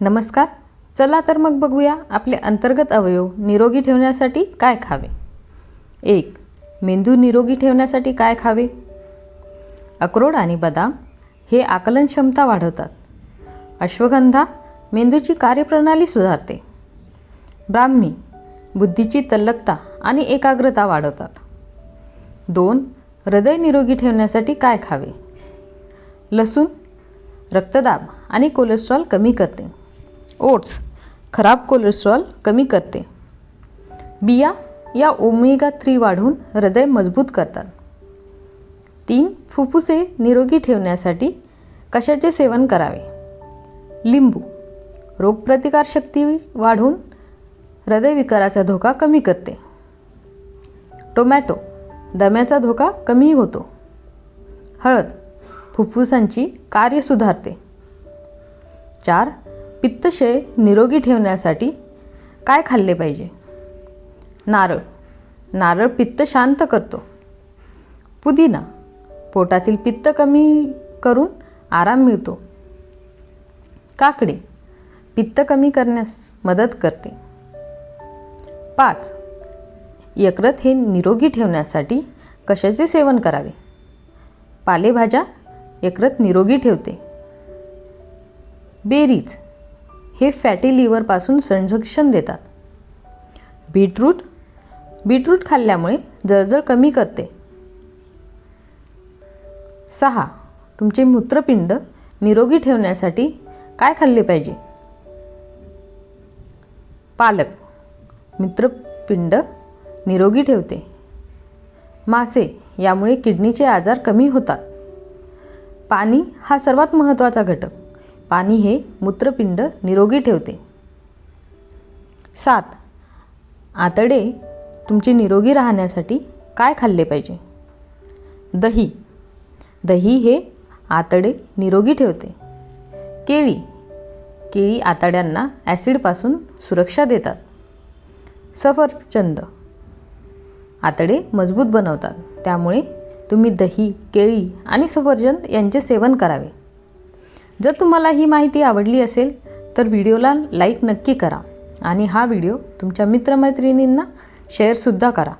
नमस्कार. चला तर मग बघूया आपले अंतर्गत अवयव निरोगी ठेवण्यासाठी काय खावे. एक मेंदू निरोगी ठेवण्यासाठी काय खावे? अक्रोड आणि बदाम हे आकलन क्षमता वाढवतात. अश्वगंधा मेंदूची कार्यप्रणाली सुधारते. ब्राह्मी बुद्धीची तल्लकता आणि एकाग्रता वाढवतात. दोन हृदय निरोगी ठेवण्यासाठी काय खावे? लसूण रक्तदाब आणि कोलेस्ट्रॉल कमी करते. ओट्स खराब कोलेस्ट्रॉल कमी करते. बिया या ओमेगा थ्री वाढून हृदय मजबूत करतात. तीन फुफ्फुसे निरोगी ठेवण्यासाठी कशाचे सेवन करावे? लिंबू रोगप्रतिकारशक्ती वाढून हृदयविकाराचा धोका कमी करते. टोमॅटो दम्याचा धोका कमी होतो. हळद फुफ्फुसांची कार्य सुधारते. चार पित्तशय निरोगी ठेवण्यासाठी काय खाल्ले पाहिजे? नारळ. नारळ पित्त शांत करतो. पुदिना. पोटातील पित्त कमी करून आराम मिळतो. काकडी. पित्त कमी करण्यास मदत करते. पाच. यकृत हे निरोगी ठेवण्यासाठी कशाचे सेवन करावे? पालेभाज्या यकृत निरोगी ठेवते. बेरीज. हे फॅटी लिव्हरपासून संरक्षण देतात. बीटरूट बीटरूट खाल्ल्यामुळे जळजळ कमी करते. सहा. तुमचे मूत्रपिंड निरोगी ठेवण्यासाठी काय खाल्ले पाहिजे? पालक. मित्रपिंड निरोगी ठेवते. मासे यामुळे किडनीचे आजार कमी होतात. पाणी हा सर्वात महत्त्वाचा घटक. पाणी हे मूत्रपिंड निरोगी ठेवते. सात. आतडे तुमचे निरोगी राहण्यासाठी काय खाल्ले पाहिजे? दही. दही हे आतडे निरोगी ठेवते. केळी. केळी आतड्यांना ॲसिडपासून सुरक्षा देतात. सफरचंद. आतडे मजबूत बनवतात. त्यामुळे तुम्ही दही केळी आणि सफरचंद यांचे सेवन करावे. जर तुम्हाला ही माहिती आवडली असेल तर व्हिडिओला लाईक नक्की करा आणि हा व्हिडिओ तुमच्या मित्रमैत्रिणींना शेअरसुद्धा करा.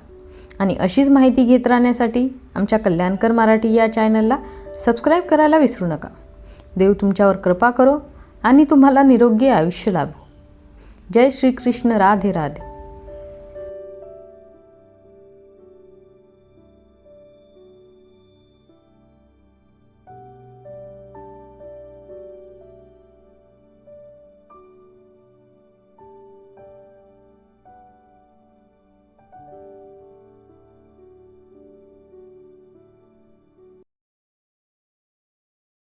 आणि अशीच माहिती घेत राहण्यासाठी आमच्या कल्याणकर मराठी या चॅनलला सबस्क्राईब करायला विसरू नका. देव तुमच्यावर कृपा करो आणि तुम्हाला निरोगी आयुष्य लाभो. जय श्रीकृष्ण राधे राधे.